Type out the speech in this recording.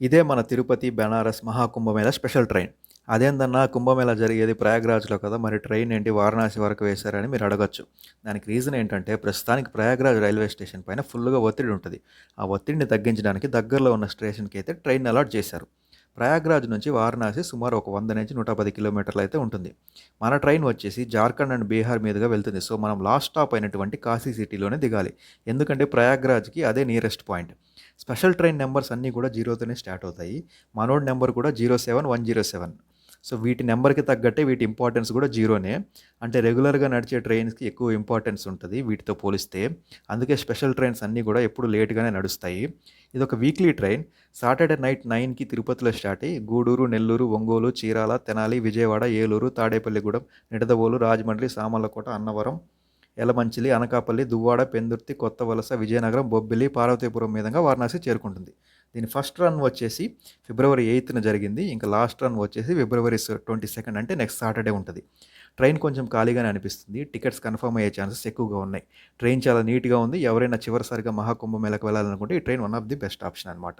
ఇదే మన Tirupati Benaras Maha Kumbh Mela special train. అదేందన్నా కుంభమేళ జరిగేది ప్రయాగ్రాజ్లో కదా మరి ట్రైన్ ఏంటి వారణాసి వరకు వేశారని మీరు అడగచ్చు. దానికి రీజన్ ఏంటంటే ప్రస్తుతానికి ప్రయాగ్రాజ్ రైల్వే స్టేషన్ పైన ఫుల్గా ఒత్తిడి ఉంటుంది. ఆ ఒత్తిడిని తగ్గించడానికి దగ్గరలో ఉన్న స్టేషన్కి అయితే ట్రైన్ అలాట్ చేశారు. ప్రయాగ్రాజ్ నుంచి వారణాసి సుమారు ఒక వంద నుంచి నూట పది కిలోమీటర్లు అయితే ఉంటుంది. మన ట్రైన్ వచ్చేసి జార్ఖండ్ అండ్ బీహార్ మీదుగా వెళ్తుంది. సో మనం లాస్ట్ స్టాప్ అయినటువంటి కాశీ సిటీలోనే దిగాలి. ఎందుకంటే ప్రయాగ్రాజ్కి అదే nearest point special train numbers అన్నీ కూడా జీరోతోనే స్టార్ట్ అవుతాయి. మనోడ్ నెంబర్ కూడా zero seven one zero seven. So వీటి నెంబర్కి తగ్గట్టే వీటి ఇంపార్టెన్స్ కూడా జీరోనే. అంటే రెగ్యులర్గా నడిచే ట్రైన్స్కి ఎక్కువ ఇంపార్టెన్స్ ఉంటుంది వీటితో పోలిస్తే. అందుకే స్పెషల్ ట్రైన్స్ అన్నీ కూడా ఎప్పుడు లేట్గానే నడుస్తాయి. ఇది ఒక వీక్లీ ట్రైన్. సాటర్డే నైట్ నైన్కి తిరుపతిలో స్టార్ట్ అయ్యి గూడూరు నెల్లూరు ఒంగోలు చీరాల తెనాలి విజయవాడ ఏలూరు తాడేపల్లిగూడెం నిడదవోలు రాజమండ్రి సామర్లకోట అన్నవరం యలమంచిలి అనకాపల్లి దువ్వాడ పెందుర్తి కొత్త వలస విజయనగరం బొబ్బిలి పార్వతీపురం మీదుగా వారణాసి చేరుకుంటుంది. దీని ఫస్ట్ రన్ వచ్చేసి ఫిబ్రవరి ఎయిత్న జరిగింది. ఇంకా లాస్ట్ రన్ వచ్చేసి ఫిబ్రవరి ట్వంటీ సెకండ్ అంటే నెక్స్ట్ సాటర్డే ఉంటుంది. ట్రైన్ కొంచెం ఖాళీగానే అనిపిస్తుంది. టికెట్స్ కన్ఫర్మ్ అయ్యే ఛాన్సెస్ ఎక్కువగా ఉన్నాయి. ట్రైన్ చాలా నీట్గా ఉంది. ఎవరైనా చివరిసారిగా మహాకుంభమేళకు వెళ్ళాలనుకుంటే ఈ train one of the best option అనమాట